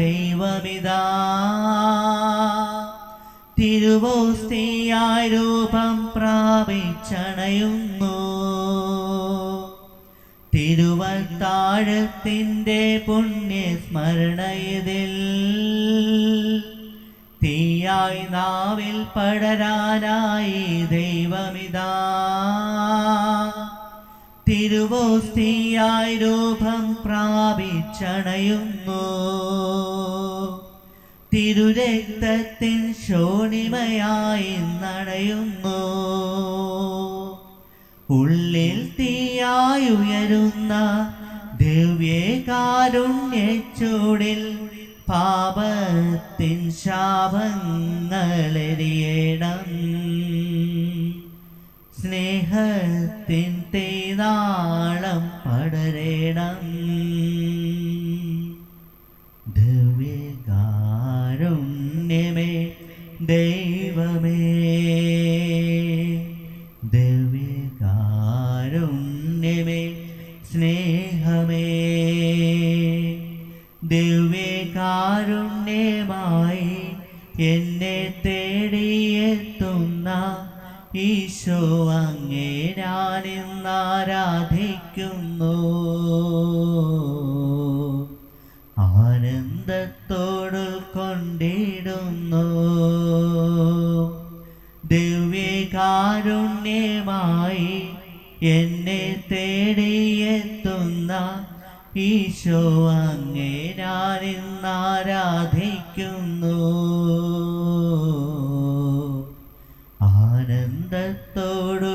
ദൈവമിതാ. തിരുവോസ്തിയായി രൂപം പ്രാപിച്ചണയുന്നു. തിരുവത്താഴത്തിന്റെ പുണ്യസ്മരണയതിൽ തീയായി നാവിൽ പടരാനായി ദൈവമിതാ. തിരുവോസ്തിയായി രൂപം പ്രാപിച്ചണയുന്നു. തിരുരക്തത്തിൻ ശോണിമയായി നടയുന്നു. ഉള്ളിൽ തീയായി ഉയരുന്ന ദിവ്യകാരുണ്യച്ചൂടിൽ പാപത്തിൻ ശാപങ്ങളെരിയണം. സ്നേഹത്തിൻ തേനാളം പടരേണം. ദിവ്യകാരുണ്യമേ ദൈവമേ. ഈശോ അങ്ങേ ആരാധിക്കുന്നു. ആനന്ദത്തോടു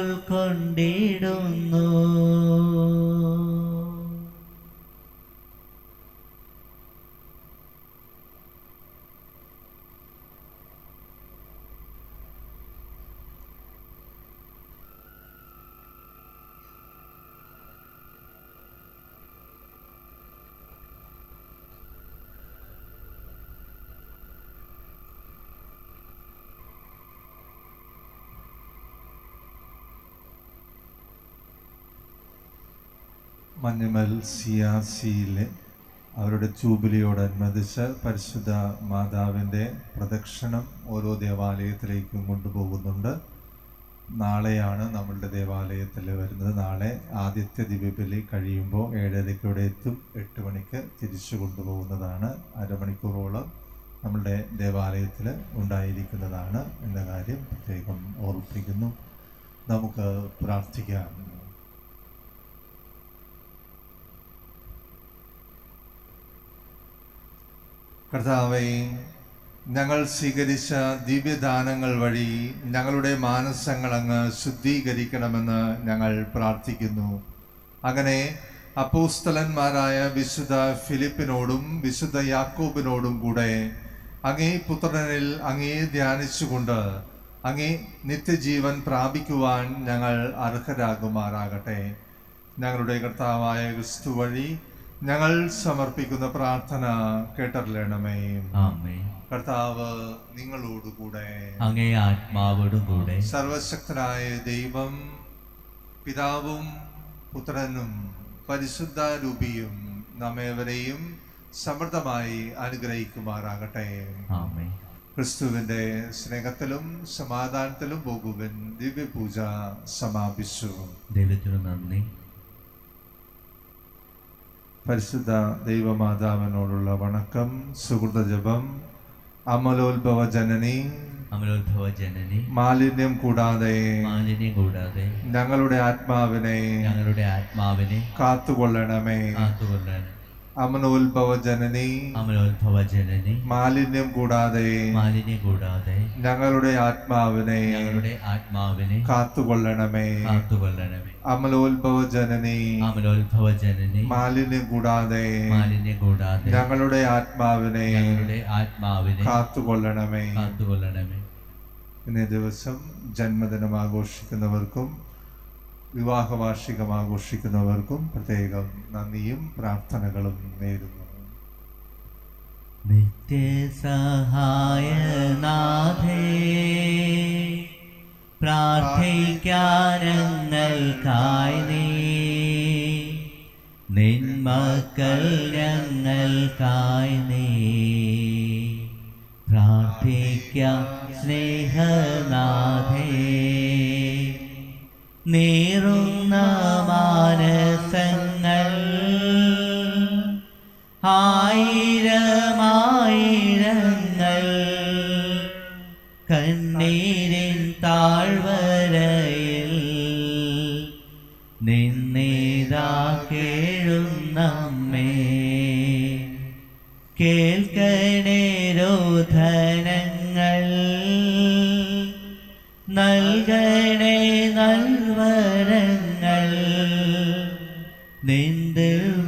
മഞ്ഞുമൽ സിയാസിയിലെ അവരുടെ ജൂബിലിയോടനുബന്ധിച്ച് പരിശുദ്ധ മാതാവിന്റെ പ്രദക്ഷിണം ഓരോ ദേവാലയത്തിലേക്കും കൊണ്ടുപോകുന്നുണ്ട്. നാളെയാണ് നമ്മളുടെ ദേവാലയത്തിൽ വരുന്നത്. നാളെ ആദ്യത്തെ ദിവ്യബലി കഴിയുമ്പോൾ ഏഴരയ്ക്ക് ഇവിടെ എത്തും. എട്ട് മണിക്ക് തിരിച്ചു കൊണ്ടുപോകുന്നതാണ്. അരമണിക്കൂറോളം നമ്മളുടെ ദേവാലയത്തിൽ ഉണ്ടായിരിക്കുന്നതാണ് എന്ന കാര്യം പ്രത്യേകം ഓർമ്മിപ്പിക്കുന്നു. നമുക്ക് പ്രാർത്ഥിക്കാം. കർത്താവേ ഞങ്ങൾ സ്വീകരിച്ച ദിവ്യദാനങ്ങൾ വഴി ഞങ്ങളുടെ മാനസങ്ങൾ അങ്ങ് ശുദ്ധീകരിക്കണമെന്ന് ഞങ്ങൾ പ്രാർത്ഥിക്കുന്നു. അങ്ങനെ അപ്പോസ്തലന്മാരായ വിശുദ്ധ ഫിലിപ്പിനോടും വിശുദ്ധ യാക്കോബിനോടും കൂടെ അങ്ങേ പുത്രനിൽ അങ്ങേ ധ്യാനിച്ചുകൊണ്ട് അങ്ങേ നിത്യജീവൻ പ്രാപിക്കുവാൻ ഞങ്ങൾ അർഹരാകുമാറാകട്ടെ. ഞങ്ങളുടെ കർത്താവായ ക്രിസ്തു വഴി ഞങ്ങൾ സമർപ്പിക്കുന്ന പ്രാർത്ഥന കേട്ടറിയണമേ. ആമേ കർത്താവ് നിങ്ങളോടുകൂടെ അങ്ങേ ആത്മാവോടും കൂടെ. സർവശക്തനായ ദൈവം പിതാവും പുത്രനും പരിശുദ്ധ രൂപിയും നമ്മേവരെയും സമൃദ്ധമായി അനുഗ്രഹിക്കുമാറാകട്ടെ. ക്രിസ്തുവിന്റെ സ്നേഹത്തിലും സമാധാനത്തിലും പോകുവൻ ദിവ്യപൂജ സമാപിച്ചു. ദൈവത്തിനു നന്ദി. പരിശുദ്ധ ദൈവമാതാവിനോടുള്ള വണക്കം സുഹൃത ജപം അമലോത്ഭവ ജനനി അമലോത്ഭവ ജനനി മാലിന്യം കൂടാതെ മാലിന്യം കൂടാതെ ഞങ്ങളുടെ ആത്മാവിനെ ഞങ്ങളുടെ ആത്മാവിനെ കാത്തുകൊള്ളണമേ. കാത്തുകൊള്ളണം അമനോത്ഭവ ജനനി അമനോത്ഭവ ജനനി മാലിന്യം കൂടാതെ മാലിന്യം കൂടാതെ ഞങ്ങളുടെ ആത്മാവിനെ ഞങ്ങളുടെ ആത്മാവിനെ കാത്തുകൊള്ളണമേ. കാത്തുകൊള്ളണമേ. അമലോത്ഭവ ജനനി അമലോത്ഭവ ജനനി മാലിന്യം കൂടാതെ മാലിന്യം കൂടാതെ ഞങ്ങളുടെ ആത്മാവിനെ ഞങ്ങളുടെ ആത്മാവിനെ കാത്തുകൊള്ളണമേ. കാത്തുകൊള്ളണമേ. ഇന്നേ ദിവസം ജന്മദിനം ആഘോഷിക്കുന്നവർക്കും വിവാഹ വാർഷികം ആഘോഷിക്കുന്നവർക്കും പ്രത്യേകം നന്ദിയും പ്രാർത്ഥനകളും നേരുന്നു. നിത്യസഹായനാഥേ പ്രാർത്ഥിക്കാനങ്ങൾക്കായി നീ നിന്മക്കൾ ഞങ്ങൾക്കായി നീ സ്നേഹനാഥേ. നീറുന്ന nên đêm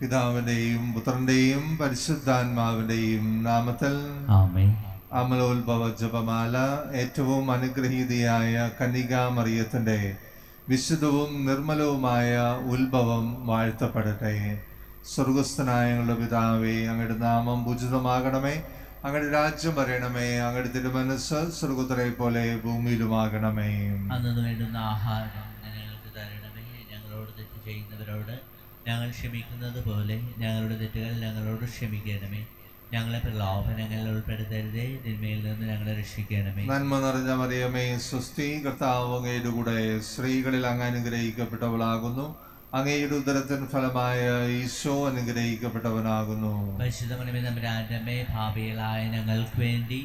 പിതാവിന്റെയും പുത്രന്റെയും പരിശുദ്ധാത്മാവിന്റെയും നാമത്തിൽ അമലോത്ഭവ ജപമാല ഏറ്റവും അനുഗ്രഹീതയായ കന്യകാമറിയത്തിന്റെ വിശുദ്ധവും നിർമ്മലവുമായ ഉത്ഭവം വാഴ്ത്തപ്പെടട്ടെ. സ്വർഗസ്ഥനായ ഞങ്ങളുടെ പിതാവേ അങ്ങയുടെ നാമം ഉചിതമാകണമേ. അങ്ങയുടെ രാജ്യം അറിയണമേ അങ്ങയുടെ തിരുമനസ് സ്വർഗത്തിലെ പോലെ ഭൂമിയിലുമാകണമേ. അന്ന് വേണ്ടുന്ന ആഹാരം ഞങ്ങൾക്ക് തരണമേ. ഞങ്ങളോട് തെറ്റ് ചെയ്യുന്നവരോട് ഞങ്ങൾ ക്ഷമിക്കുന്നത് പോലെ ഞങ്ങളുടെ തെറ്റുകൾ ഞങ്ങളോട് ക്ഷമിക്കണമേ. ഞങ്ങളെ പ്രലോഭനങ്ങളിൽ ഉൾപ്പെടുത്തരുതേ. തിന്മയിൽ നിന്ന് ഞങ്ങളെ രക്ഷിക്കണമേ. നന്മ നിറഞ്ഞ മറിയമേ സ്വസ്തി കർത്താവ് കൂടെ സ്ത്രീകളിൽ അങ്ങ് അനുഗ്രഹിക്കപ്പെട്ടവളാകുന്നു. അങ്ങയുടെ ഉദരത്തിൻ ഫലമായ ഈശോ അനുഗ്രഹിക്കപ്പെട്ടവനാകുന്നു. പരിശുദ്ധമണിമേ നമ്മുടെ ആറ്റമേ ഭാവികളായ ഞങ്ങൾക്ക് വേണ്ടി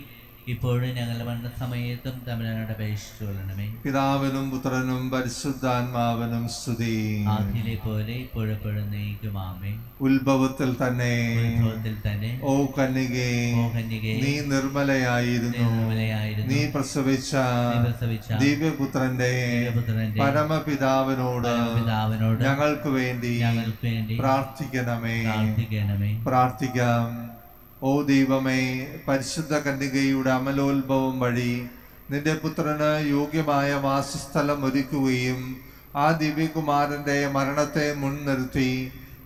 ഇപ്പോഴും ഞങ്ങളുടെ മരണ സമയത്തും തമിഴ്നാട് അപേക്ഷിച്ചു കൊള്ളണമേ പിതാവിനും പുത്രനും പരിശുദ്ധാത്മാവിനും സ്തുതി. ആദ്യയിലെ പോലെ ഇപ്പോഴെപ്പോഴും നീക്കുമാമേ ഉത്ഭവത്തിൽ തന്നെ ഉത്ഭവത്തിൽ തന്നെ ഓ കന്യകേ മോഹന്യകെ നീ നിർമ്മലയായിരുന്നു. നിർമ്മലയായിരുന്നു. നീ പ്രസവിച്ച പ്രസവിച്ച ദിവ്യപുത്രന്റെ ദിവ്യപുത്രന്റെ പരമപിതാവിനോട് പിതാവിനോട് ഞങ്ങൾക്ക് വേണ്ടി ഞങ്ങൾക്ക് വേണ്ടി പ്രാർത്ഥിക്കണമേ. പ്രാർത്ഥിക്കണമേ. പ്രാർത്ഥിക്കാം. ഓ ദൈവമേ പരിശുദ്ധ കന്യകയുടെ അമലോത്ഭവം വഴി നിന്റെ പുത്രന് യോഗ്യമായ വാസസ്ഥലം ഒരുക്കുകയും ആ ദിവ്യകുമാരന്റെ മരണത്തെ മുൻനിർത്തി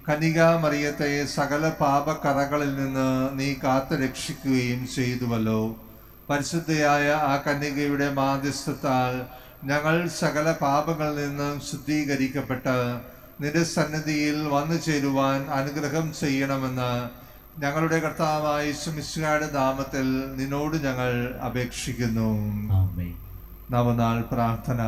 കനികാമറിയത്തെ സകല പാപക്കറകളിൽ നിന്ന് നീ കാത്തു രക്ഷിക്കുകയും ചെയ്തുവല്ലോ. പരിശുദ്ധയായ ആ കന്യകയുടെ മാധ്യസ്ഥത്താൽ ഞങ്ങൾ സകല പാപങ്ങളിൽ നിന്നും ശുദ്ധീകരിക്കപ്പെട്ട് നിന്റെ സന്നിധിയിൽ വന്നു ചേരുവാൻ അനുഗ്രഹം ചെയ്യണമെന്ന് ഞങ്ങളുടെ കർത്താവായ സുമിശ്രയുടെ നാമത്തിൽ നിന്നോട് ഞങ്ങൾ അപേക്ഷിക്കുന്നു. നവനാൾ പ്രാർത്ഥന.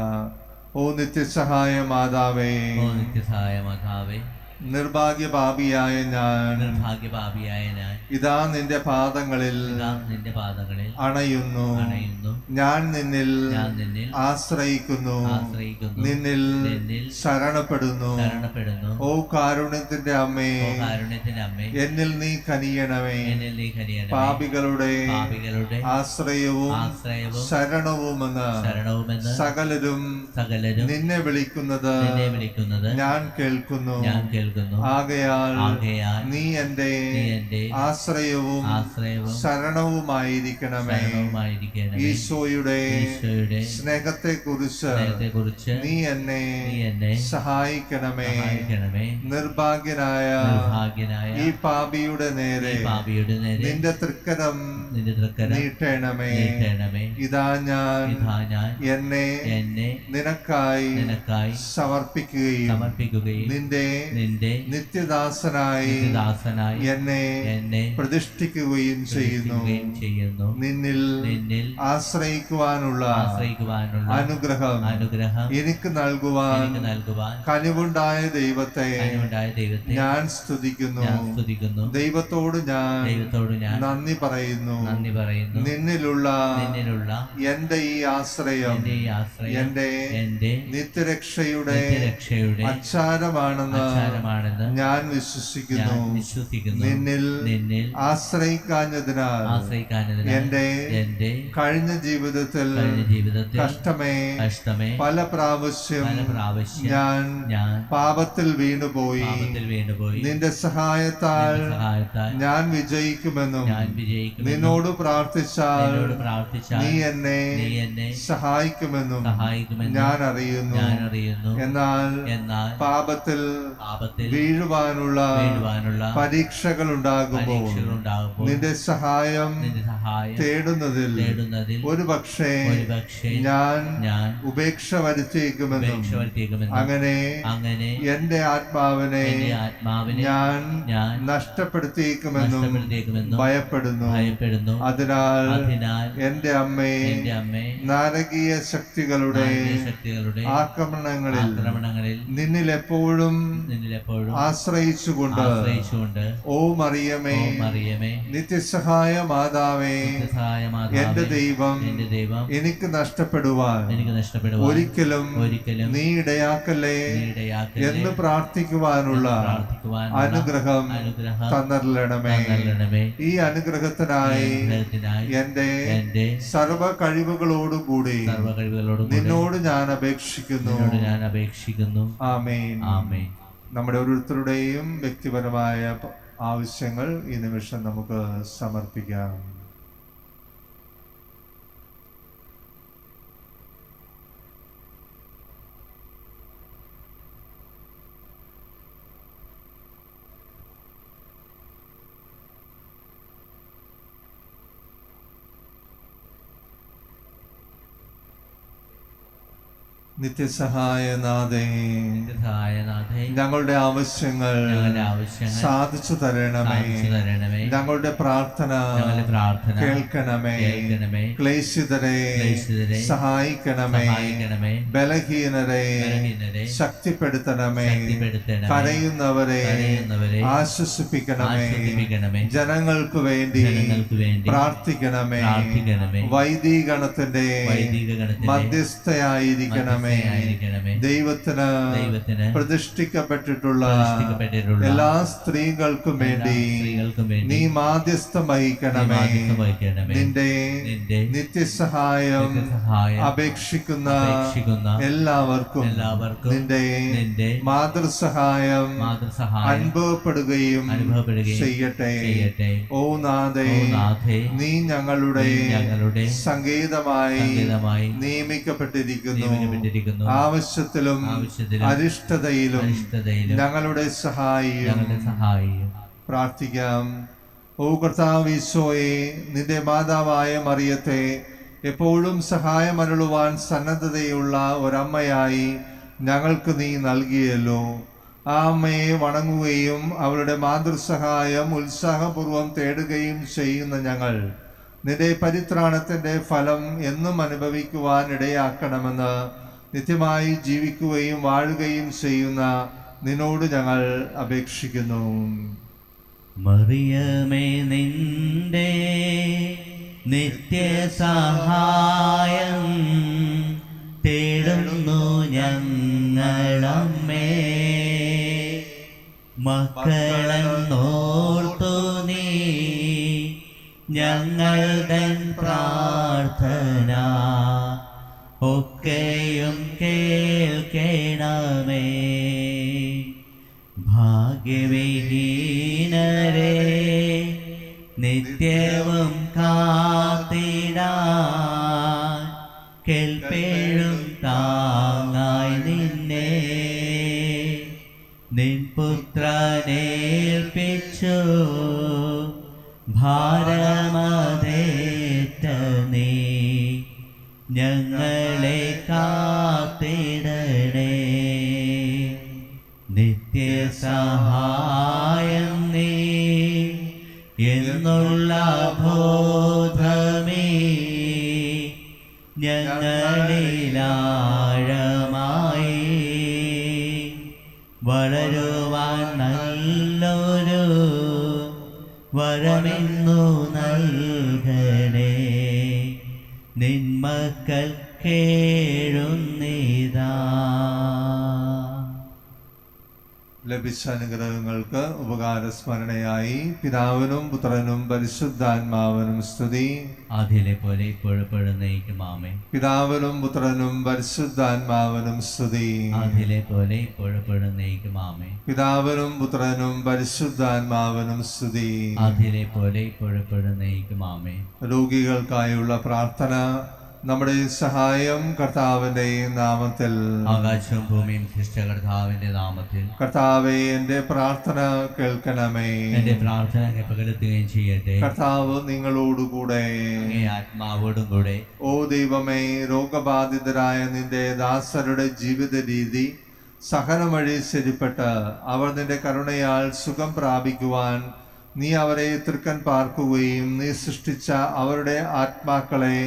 ഓ നിത്യസഹായ മാതാവേ. ഓ നിത്യസഹായ മാതാവേ. നിർഭാഗ്യപാപിയായ ഞാൻ. നിർഭാഗ്യപാപിയായ ഞാൻ. ഇതാ നിന്റെ പാദങ്ങളിൽ നിന്റെ പാദങ്ങളിൽ അണയുന്നു. അണയുന്നു. ഞാൻ നിന്നിൽ ഞാൻ നിന്നിൽ ആശ്രയിക്കുന്നു. ആശ്രയിക്കുന്നു. നിന്നിൽ നിന്നിൽ ശരണപ്പെടുന്നു. ശരണപ്പെടുന്നു. ഓ കാരുണ്യത്തിന്റെ അമ്മേ കാരുണ്യത്തിന്റെ അമ്മേ എന്നിൽ നീ കനിയണമേ. എന്നിൽ നീ കനിയണമേ. പാപികളുടെ പാപികളുടെ ആശ്രയവും ആശ്രയവും ശരണവുമെന്ന് ശരണവുമെന്ന് സകലരും സകലരും നിന്നെ വിളിക്കുന്നത് നിന്നെ വിളിക്കുന്നത് ഞാൻ കേൾക്കുന്നു. ഞാൻ കേൾക്കുന്നു. ആകയാൽ ആകയാൽ നീ എന്റെ ആശ്രയവും ശരണവുമായിരിക്കണമേ. ഈശോയുടെ സ്നേഹത്തെ കുറിച്ച് നീ എന്നെ സഹായിക്കണമേ. നിർഭാഗ്യനായ ഈ പാപിയുടെ നേരെ നിന്റെ തൃക്കരം നീട്ടണമേ. നീട്ടണമേ. ഇതാ ഞാൻ ഇതാ ഞാൻ എന്നെ എന്നെ നിനക്കായി നിനക്കായി സമർപ്പിക്കുകയും സമർപ്പിക്കുകയും നിന്റെ നിന്റെ നിത്യദാസനായി ദാസനായി എന്നെ എന്നെ പ്രതിഷ്ഠിക്കുകയും ചെയ്യുന്നു. ചെയ്യുന്നു. നിന്നിൽ നിന്നിൽ ആശ്രയിക്കുവാനുള്ള ആശ്രയിക്കുവാനുള്ള അനുഗ്രഹം അനുഗ്രഹം എനിക്ക് നൽകുവാൻ നൽകുവാൻ കനിവുണ്ടായ ദൈവത്തെ കനിവുണ്ടായ ദൈവത്തെ ഞാൻ സ്തുതിക്കുന്നു. സ്തുതിക്കുന്നു. ദൈവത്തോട് ഞാൻ ദൈവത്തോട് ഞാൻ നന്ദി പറയുന്നു. നന്ദി പറയുന്നു. നിന്നിലുള്ള നിന്നിലുള്ള എന്റെ ഈ ആശ്രയം എന്റെ ഈ ആശ്രയം എന്റെ എന്റെ നിത്യരക്ഷയുടെ രക്ഷയുടെ അച്ചാരമാണെന്ന് സത്യമാണെന്ന് ഞാൻ വിശ്വസിക്കുന്നു. വിശ്വസിക്കുന്നു. നിന്നിൽ നിന്നിൽ ആശ്രയിക്കാഞ്ഞതിനാൽ ആശ്രയിക്കാഞ്ഞതിനാൽ എന്റെ എന്റെ കഴിഞ്ഞ ജീവിതത്തിൽ കഴിഞ്ഞ ജീവിതത്തിൽ കഷ്ടമേ കഷ്ടമേ പല പ്രാവശ്യം പല പ്രാവശ്യം ഞാൻ ഞാൻ പാപത്തിൽ വീണുപോയി. പാപത്തിൽ വീണുപോയി. നിന്റെ സഹായത്താൽ സഹായത്താൽ ഞാൻ വിജയിക്കുമെന്നും ഞാൻ വിജയിക്കും നിന്നോട് പ്രാർത്ഥിച്ചാൽ നിന്നോട് പ്രാർത്ഥിച്ചാൽ നീ എന്നെ നീ എന്നെ സഹായിക്കുമെന്നും സഹായിക്കുമെന്നും ഞാൻ അറിയുന്നു. ഞാൻ അറിയുന്നു. എന്നാൽ എന്നാൽ പാപത്തിൽ പാപത്തിൽ വീഴുവാനുള്ള വീഴുവാനുള്ള പരീക്ഷകൾ ഉണ്ടാകുമ്പോൾ നിന്റെ സഹായം തേടുന്നതിൽ ഒരു പക്ഷേ ഞാൻ ഉപേക്ഷ വരുത്തിയേക്കുമെന്നും അങ്ങനെ അങ്ങനെ എന്റെ ആത്മാവിനെ ഞാൻ നഷ്ടപ്പെടുത്തിയേക്കുമെന്നും ഭയപ്പെടുന്നു. ഭയപ്പെടുന്നു. അതിനാൽ എന്റെ അമ്മയെ നാരകീയ ശക്തികളുടെ ആക്രമണങ്ങളിൽ നിന്നിൽ എപ്പോഴും നിന്നിലെപ്പോഴും ആശ്രയിച്ചുകൊണ്ട് ആശ്രയിച്ചുകൊണ്ട് ഓ മറിയമേ മറിയമേ നിത്യസഹായ മാതാവേ എന്റെ ദൈവം എന്റെ ദൈവം എനിക്ക് നഷ്ടപ്പെടുവാൻ എനിക്ക് നഷ്ടപ്പെടുവാൻ ഒരിക്കലും ഒരിക്കലും നീ ഇടയാക്കല്ലേ എന്ന് പ്രാർത്ഥിക്കുവാനുള്ള അനുഗ്രഹം തന്നരണമേ ഈ അനുഗ്രഹത്തിനായി എന്റെ എന്റെ സർവ കഴിവുകളോടുകൂടി നിന്നോട് ഞാൻ അപേക്ഷിക്കുന്നു. ഞാൻ അപേക്ഷിക്കുന്നു. ആമേൻ. ആമേ നമ്മുടെ ഓരോരുത്തരുടെയും വ്യക്തിപരമായ ആവശ്യങ്ങൾ ഈ നിമിഷം നമുക്ക് സമർപ്പിക്കാം. നിത്യസഹായനാഥേ. സഹായനാഥേ ഞങ്ങളുടെ ആവശ്യങ്ങൾ സാധിച്ചു തരണമേ. ഞങ്ങളുടെ പ്രാർത്ഥന കേൾക്കണമേ. ക്ലേശിതരെ സഹായിക്കണമേ. ബലഹീനരെ ശക്തിപ്പെടുത്തണമേ. കരയുന്നവരെ ആശ്വസിപ്പിക്കണമേ. ജനങ്ങൾക്ക് വേണ്ടി പ്രാർത്ഥിക്കണമേ. വൈദികണത്തിന്റെ മധ്യസ്ഥയായിരിക്കണമേ. ആയിരിക്കണമേ. ദൈവത്തിന് ദൈവത്തിന് പ്രതിഷ്ഠിക്കപ്പെട്ടിട്ടുള്ള എല്ലാ സ്ത്രീകൾക്കും വേണ്ടി നീ മാധ്യസ്ഥം വഹിക്കണമേ. നിന്റെ നിത്യസഹായം സഹായം അപേക്ഷിക്കുന്ന എല്ലാവർക്കും നിന്റെ മാതൃസഹായം അനുഭവപ്പെടുകയും ചെയ്യട്ടെ. ഓ നാഥേ നീ ഞങ്ങളുടെ സംഗീതമായി നിയമിക്കപ്പെട്ടിരിക്കുന്നു. നിയമിക്കപ്പെട്ടിരിക്കുന്നു ആവശ്യത്തിലും അരിഷ്ടതയിലും ഞങ്ങളുടെ സഹായിയും സഹായിയും പ്രാർത്ഥിക്കാം. ഓ കർത്താവ് ഈശോയെ നിന്റെ മാതാവായ മറിയത്തെ എപ്പോഴും സഹായമരുളുവാൻ സന്നദ്ധതയുള്ള ഒരമ്മയായി ഞങ്ങൾക്ക് നീ നൽകിയല്ലോ. ആ അമ്മയെ വണങ്ങുകയും അവളുടെ മാതൃസഹായം ഉത്സാഹപൂർവം തേടുകയും ചെയ്യുന്ന ഞങ്ങൾ നിന്റെ പരിത്രാണത്തിന്റെ ഫലം എന്നും അനുഭവിക്കുവാൻ ഇടയാക്കണമെന്ന് നിത്യമായി ജീവിക്കുകയും വാഴുകയും ചെയ്യുന്ന നിന്നോട് ഞങ്ങൾ അപേക്ഷിക്കുന്നു. മറിയമേ നിന്റെ നിത്യസഹായം തേടുന്നു ഞങ്ങളമ്മേ. മക്കളെന്നോർത്തു നീ ഞങ്ങളുടെ പ്രാർത്ഥന. ഒക്കെയും കേൾക്കേണമേ. ഭാഗ്യവിഹീനരെ നിത്യവും കാത്തിടാൻ കേൾപ്പേഴും താങ്ങായി നിന്നെ. നിൻ പുത്രനേൽപ്പിച്ചു ഞങ്ങളെ കാത്തിടണേ. നിത്യസഹായം ലഭിച്ച അനുഗ്രഹങ്ങൾക്ക് ഉപകാരസ്മരണയായി പിതാവിനും പുത്രനും പരിശുദ്ധാത്മാവനും സ്തുതി. ആദ്യയിലെ പോലെ ഇപ്പോഴെപ്പോഴും പിതാവിനും പുത്രനും പരിശുദ്ധാത്മാവനും സ്തുതി. ആദ്യയിലെ പോലെ ഇപ്പോഴെപ്പോഴും പിതാവിനും പുത്രനും പരിശുദ്ധാത്മാവനും സ്തുതി. ആദ്യയിലെ പോലെ ഇപ്പോഴെപ്പോഴും രോഗികൾക്കായുള്ള പ്രാർത്ഥന നമ്മുടെ സഹായം കർത്താവിന്റെ നാമത്തിൽ. ആകാശവും ഭൂമിയും സൃഷ്ടകർത്താവിന്റെ നാമത്തിൽ. കർത്താവെ എന്റെ പ്രാർത്ഥന കേൾക്കണമേ. എന്റെ പ്രാർത്ഥന അങ്ങ് പകർത്തുകയും ചെയ്യട്ടെ. കർത്താവ് നിങ്ങളോടുകൂടെ ആത്മാവോടും കൂടെ. ഓ ദൈവമേ രോഗബാധിതരായ നിന്റെ ദാസരുടെ ജീവിത രീതി സഹനം വഴി ശരിപ്പെട്ട് അവർ നിന്റെ കരുണയാൽ സുഖം പ്രാപിക്കുവാൻ നീ അവരെ തൃക്കൻ പാർക്കുകയും നീ സൃഷ്ടിച്ച അവരുടെ ആത്മാക്കളെ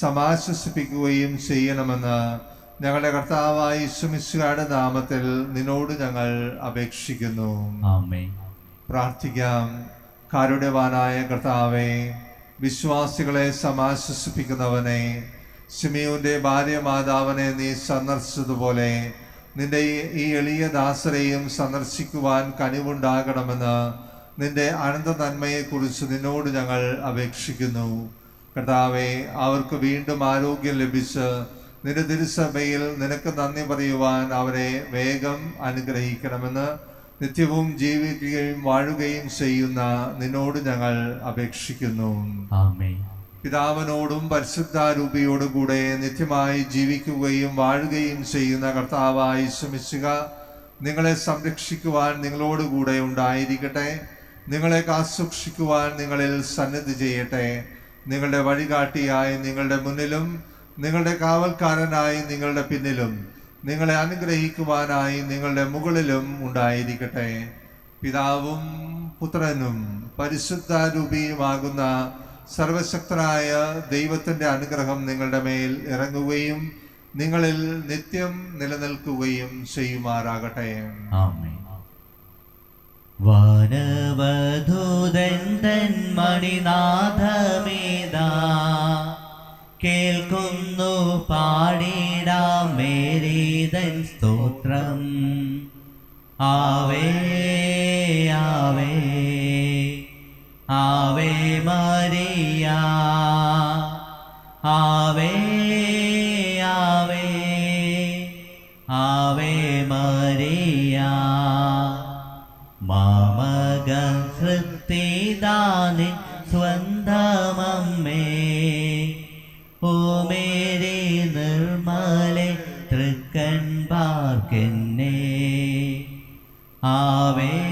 സമാശ്വസിപ്പിക്കുകയും ചെയ്യണമെന്ന് ഞങ്ങളുടെ കർത്താവായ സുമിശുകാരുടെ നാമത്തിൽ നിന്നോട് ഞങ്ങൾ അപേക്ഷിക്കുന്നു. പ്രാർത്ഥിക്കാം. കാരുണ്യവാനായ കർത്താവെ വിശ്വാസികളെ സമാശ്വസിപ്പിക്കുന്നവനെ സിമിയോന്റെ ഭാര്യ മാതാവിനെ നീ സന്ദർശിച്ചതുപോലെ നിന്റെ ഈ- ഈ എളിയ ദാസരെയും സന്ദർശിക്കുവാൻ കനിവുണ്ടാകണമെന്ന് നിന്റെ അനന്ത നന്മയെക്കുറിച്ച് നിന്നോട് ഞങ്ങൾ അപേക്ഷിക്കുന്നു. കർത്താവെ അവർക്ക് വീണ്ടും ആരോഗ്യം ലഭിച്ച് നിന്റെ തിരുസഭയിൽ നിനക്ക് നന്ദി പറയുവാൻ അവരെ വേഗം അനുഗ്രഹിക്കണമെന്ന് നിത്യവും ജീവിക്കുകയും വാഴുകയും ചെയ്യുന്ന നിന്നോട് ഞങ്ങൾ അപേക്ഷിക്കുന്നു. പിതാവിനോടും പരിശുദ്ധാരൂപിയോടും കൂടെ നിത്യമായി ജീവിക്കുകയും വാഴുകയും ചെയ്യുന്ന കർത്താവായി ശ്രമിച്ചുക നിങ്ങളെ സംരക്ഷിക്കുവാൻ നിങ്ങളോടുകൂടെ ഉണ്ടായിരിക്കട്ടെ. നിങ്ങളെ കാസൂക്ഷിക്കുവാൻ നിങ്ങളിൽ സന്നിധി ചെയ്യട്ടെ. നിങ്ങളുടെ വഴികാട്ടിയായി നിങ്ങളുടെ മുന്നിലും നിങ്ങളുടെ കാവൽക്കാരനായി നിങ്ങളുടെ പിന്നിലും നിങ്ങളെ അനുഗ്രഹിക്കുവാനായി നിങ്ങളുടെ മുകളിലും ഉണ്ടായിരിക്കട്ടെ. പിതാവും പുത്രനും പരിശുദ്ധ രൂപിയുമാകുന്ന സർവശക്തനായ ദൈവത്തിന്റെ അനുഗ്രഹം നിങ്ങളുടെ മേൽ ഇറങ്ങുകയും നിങ്ങളിൽ നിത്യം നിലനിൽക്കുകയും ചെയ്യുമാറാകട്ടെ. വാനവധൂതൻ തൻ മണിനാഥമേതാ ആവേ ആവേ ആവേ മരിയ ആവേ ആവേ ആവേ മരിയ. മാമക ഹൃത്തിദാനി സ്വന്തമമ്മേ ഓ ആവേ